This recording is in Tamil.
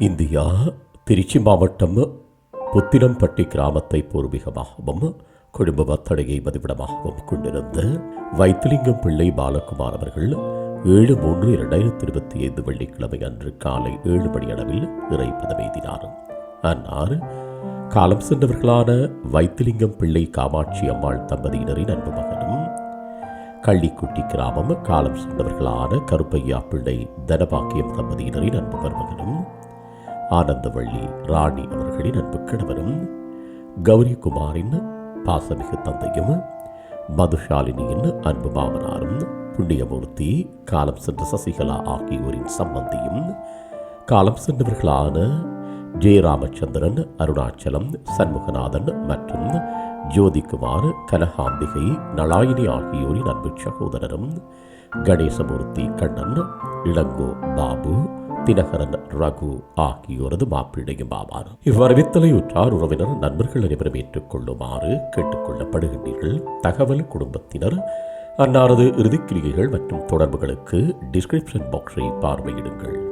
இந்தியா திருச்சி மாவட்டம் புத்திரம்பட்டி கிராமத்தை பூர்வீகமாகவும் குடும்ப வத்தடையை மதிப்பிடமாகவும் கொண்டிருந்த வைத்திலிங்கம் பிள்ளை பாலகுமார் அவர்கள் ஏழு மூன்று இரண்டாயிரத்தி இருபத்தி ஐந்து வெள்ளிக்கிழமை அன்று காலை ஏழு மணி அளவில் இறை பதவியினார் அன்னார் காலம் சென்றவர்களான வைத்திலிங்கம் பிள்ளை காமாட்சி அம்மாள் தம்பதியினரின் அன்பு மகனும் கள்ளிக்குட்டி கிராமம் காலம் சென்றவர்களான கருப்பையா பிள்ளை தனபாக்கியம் தம்பதியினரின் அன்பு மருமகனும் ஆனந்தவள்ளி ராணி அவர்களின் அன்பு கணவரும் கௌரிகுமாரின் பாசமிகு தந்தையும் மதுஷாலினியின் அன்பு மாமனாரும் புண்ணியமூர்த்தி காலம் சென்ற சசிகலா ஆகியோரின் சம்பந்தியும் காலம் சென்றவர்களான ஜெய ராமச்சந்திரன் அருணாச்சலம் சண்முகநாதன் மற்றும் ஜோதிக்குமார் கனகாம்பிகை நலாயினி ஆகியோரின் அன்பு சகோதரரும் கணேசமூர்த்தி கண்ணன் இளங்கோ பாபு தினகரன் ரகு ஆகியோரது மாப்பிள்ளையும் ஆவார். இவ்வரவித்தலை உற்றார் உறவினர் நண்பர்கள் அனைவரும் ஏற்றுக்கொள்ளுமாறு கேட்டுக்கொள்ளப்படுகின்றீர்கள் தகவல் குடும்பத்தினர் அன்னாரது இறுதிக்கிரிகைகள் மற்றும் தொடர்புகளுக்கு டிஸ்கிரிப்ஷன் பாக்ஸை பார்வையிடுங்கள்.